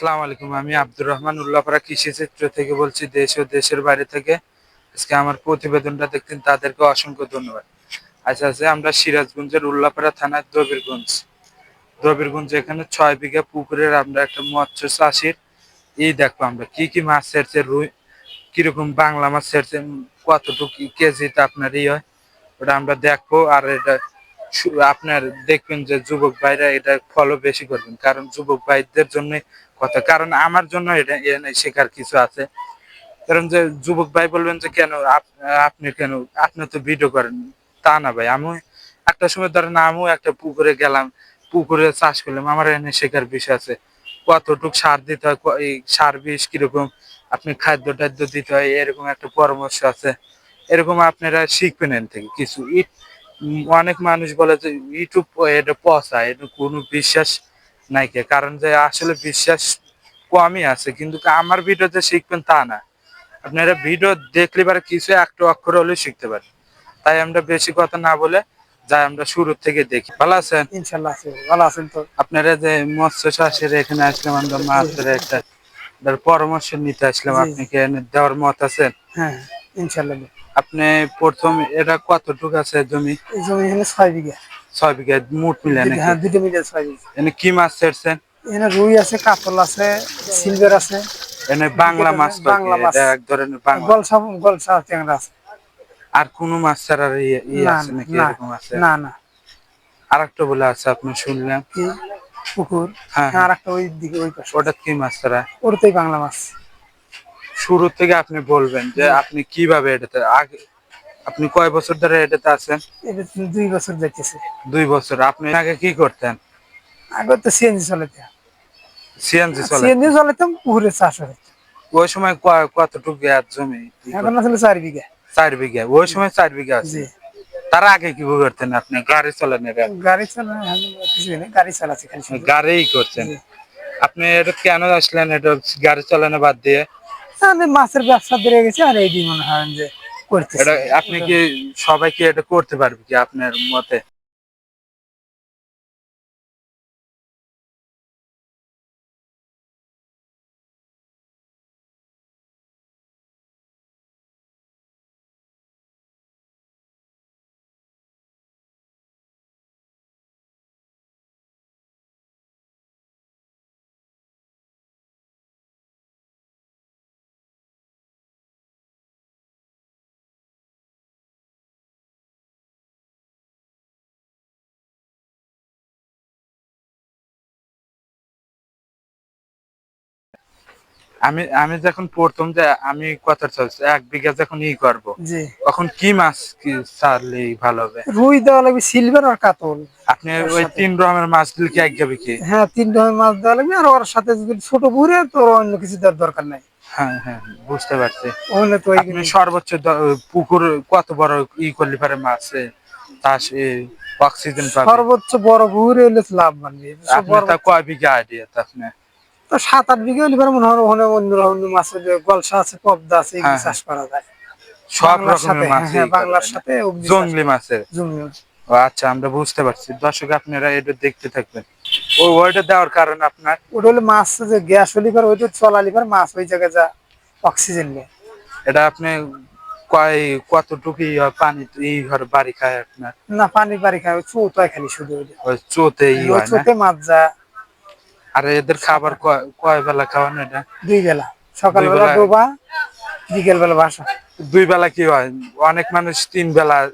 আসসালামু আলাইকুম। আমি আব্দুর রহমান, উল্লাপাড়া কৃষি চিত্র থেকে বলছি, দেশ ও দেশের বাইরে থেকে। আজকে আমার প্রতিবেদনটা দেখতেন তাদেরকে অসংখ্য ধন্যবাদ। আচ্ছা আচ্ছা আমরা সিরাজগঞ্জের উল্লাপাড়া থানার দ্রবিরগঞ্জ দ্রবিরগঞ্জ এখানে ছয় বিঘা পুকুরের আমরা একটা মৎস্য চাষির এই দেখব আমরা, কি কি মাছ ছেড়ছে রুই, কীরকম বাংলা মাছ ছেড়ছে কতটুকু কেজিতে আপনার ই হয়, ওটা আমরা দেখব। আর এটা আপনার দেখবেন যে যুবক ভাইরা এটা ফলো বেশি করবেন, কারণ যুবক ভাইদের জন্য কথা। কারণ আমার জন্য এটা শেখার কিছু আছে। কারণ যে যুবক ভাই বলবেন যে, কেন আপনি কেন, আপনি তো ভিডিও করেন। তা না ভাই, আমি একটা সময় ধরেন আমিও একটা পুকুরে গেলাম, পুকুরে চাষ করলাম, আমার এখানে শেখার বিষয় আছে। কতটুক সার দিতে হয় সার বিষ কীরকম, আপনি খাদ্য টাদ্য দিতে হয়, এরকম একটা পরামর্শ আছে। এরকম আপনারা শিখবেন এর থেকে কিছু। অনেক মানুষ বলে যে ইউটিউব এটা পচা, এটা কোনো বিশ্বাস নাই কে? কারণ যে আসলে বিশ্বাস কমই আছে কিন্তু আমার ভিডিও যে শিখবেন তা না। আপনারা ভিডিও দেখলে পারে কিছু একটা অক্ষর হলেও শিখতে পারেন। তাই আমরা বেশি কথা না বলে যাই আমরা শুরু থেকে দেখি। ভালো আছেন? ইনশাল্লাহ ভালো আছেন তো। আপনারা যে মৎস্য চাষের এখানে আসলাম আমরা মাছ ধরে একটা পরামর্শ নিতে আসলাম। আপনি কি দেওয়ার মত আছেন? হ্যাঁ ইনশাল্লাহ। আপনি প্রথম এটা কতটুকু আছে জমি? জমি এখানে ছয় বিঘা। ছয় বিঘা মুট মিলে হ্যাঁ দুটো মিলে ছয় বিঘা। এনে কি মাছ ছেড়ছেন এখানে রুই আছে কাতল আছে সিলভার আছে। এনে বাংলা মাছ বাংলা মাছ। এক ধরনের বাংলা। গলসা গলসা ট্যাংরা আছে। আর কোন মাছ ছাড়ার ইয়ে ইয়ে আছে নাকি না এরকম আছে? না না। আর একটা বলে আছে আপনি শুনলাম কি? পুকুর? হ্যাঁ, হ্যাঁ। আর একটা ওই দিকে ওই পাশে। ওটা কি মাছ ছাড়া? ওটাতেই বাংলা মাছ। শুরু থেকে আপনি বলবেন যে আপনি কীভাবে এটাতে আগে আপনি কয় বছর ধরে এটাতে আছেন? দুই বছর যাইতেছে। দুই বছর। আপনি আগে কি করতেন? আগে তো সিএনজি চলেতে সিএনজি চলে সিএনজি চলেতাম পুকুরে চাষ হতো ওই সময় ক- কতটুকু আর জমি এখন আসলে চার বিঘা। চার বিঘা। ওই সময় চার বিঘা আছে। তার আগে কি করতেন আপনি? গাড়ি চালান গাড়ি চালা কিছু নেই গাড়ি চালাচ্ছে খালি গাড়িই করছেন আপনি এটা কেন আসলেন? এটা গাড়ি চালানো বাদ দিয়ে। মাছের ব্যবসা বেড়ে গেছে আর এই দিয়ে মনে হয় যে করতেছি। এটা আপনি কি সবাই কি এটা করতে পারবে কি আপনার মতে? আমি আমি যখন পড়তাম যে আমি কথা চলছে এক বিঘা যখন ই করব তখন কি মাছ কি ছাড়লেই ভালো হবে? রুই দেওয়া লাগবে সিলভার আর কাতল। আপনি ওই তিন রকমের মাছ দিলে কি এক যাবে কি? হ্যাঁ তিন ধরনের মাছ দেওয়া লাগবে আর ওর সাথে যদি ছোট পুরে তোর অন্য কিছু দেওয়ার দরকার নাই। হ্যাঁ হ্যাঁ বুঝতে পারছি। তো আপনি সর্বোচ্চ পুকুর কত বড় ই করলে পারে মাছ? তা অক্সিজেন পাবে? সর্বোচ্চ বড় পুকুরে হলে তো লাভ তা কয় বিঘা আইডিয়া আপনি? তো সাত আট বিঘা হলে পরে মনে হয় ওখানে অন্য অন্য মাছের গলসা আছে পদ্মা আছে এগুলো হ্যাঁ, চাষ করা যায়। সব বাংলার রকমের সাথে, মাছ হ্যাঁ, বাংলার সাথে জঙ্গলি মাছের। জঙ্গলি মাছ। আচ্ছা আমরা বুঝতে পারছি। দর্শক আপনারা এটা দেখতে থাকবেন। ও ওইটা দেওয়ার কারণ আপনার? ওটা হলে মাছ যে গ্যাস হলে পরে ওইটা চলালি পরে মাছ ওই জায়গায় যা অক্সিজেন নেয়। এটা আপনি কয় কতটুকু হয় পানি? ই ঘর বাড়ি খায় আপনার? না পানি বাড়ি খায় ওই চৌত হয় খালি শুধু। ওই চোতে মাছ যা আর এদের খাবার কয়- বেলা খাওয়ানো এটা? দুই বেলা। সকালবেলা বেলা- ডোবা বিকেল বেলা বাসা। দুই বেলা কি হয়? অনেক মানুষ তিন বেলা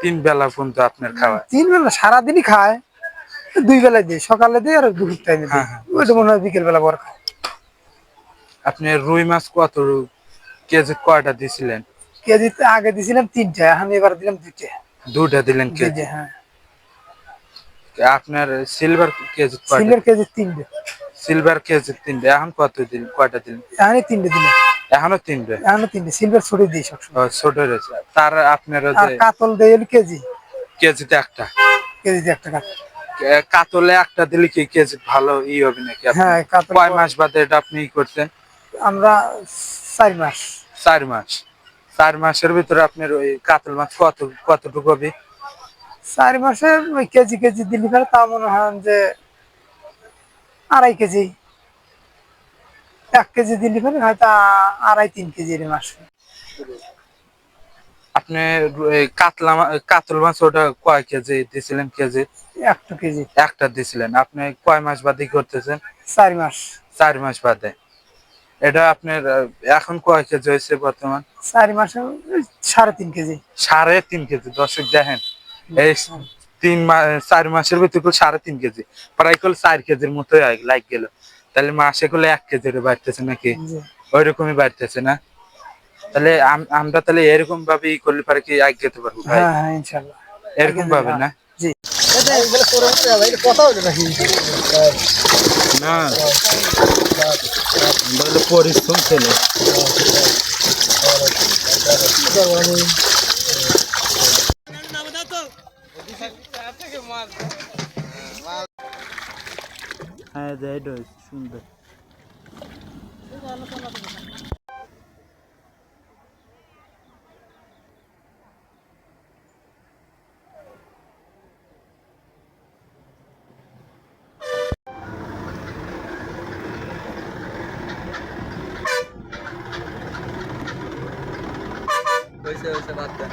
তিন বেলা পর্যন্ত আপনার খাওয়ায়। তিন বেলা সারাদিনই খায়। দুই বেলায় দিই সকালে দিই আর দুপুর টাইমে দিই হ্যাঁ, হ্যাঁ। ওইটা মনে হয় বিকেল বেলা বড় খায়। আপনি রুই মাছ কত কেজি কয়টা দিছিলেন? কেজিতে আগে দিছিলাম তিনটা এখন এবার দিলাম দুইটা। দুটা দিলেন কেজি। হ্যাঁ। আপনার সিলভার কেজি সিলের কেজি তিনটে। সিলভার কেজি তিনটে। এখন কত দিন? কয়টা দিন? এখনই তিনটে দিলাম এখনও তিনটে? এখনও তিনটে। সিলভার ছড়ে দিই ও, ছোট রয়েছে। তার আপনার কাতল দেয় কেজি। কেজিতে একটা। কেজিতে একটা কাতল। কাতলে একটা দিলে কি কেজি ভালো ই হবে নাকি হ্যাঁ কয় মাস বাদে এটা আপনি ই করছেন আমরা চার মাস। চার মাস। চার মাসের ভিতরে আপনার ওই কাতল মাছ কত কতটুকু হবে? চার মাসে ওই কেজি কেজি দিলি ফেলে তা মনে হয় যে আড়াই কেজি। এক কেজি দিলে পরে হয়তো আড়াই তিন কেজি এরকম আসবে আপনি কাতলা কাতল মাছ ওটা কয় কেজি দিছিলেন কেজি? একটা কেজি। একটা দিছিলেন। আপনি কয় মাস বাদে করতেছেন? চার মাস। চার মাস বাদে। এটা আপনার এখন কয় কেজি হয়েছে বর্তমান? চার মাসে সাড়ে তিন কেজি। সাড়ে তিন কেজি। দর্শক দেখেন তিন মাস চার মাসের ভিতরে সাড়ে তিন কেজি প্রায় করলে চার কেজির মতো লাগ গেল তাহলে মাসে করলে এক কেজির বাড়তেছে নাকি জি। ওই রকমই বাড়তেছে না তাহলে আমরা তাহলে এরকম ভাবে ই করলে পারে কি আগ যেতে পারব হ্যাঁ হ্যাঁ এরকম ভাবে না জি না পরিশ্রম ছেলে হ্যাঁ যাই সুন্দর। হয়েছে হয়েছে বাদ দেন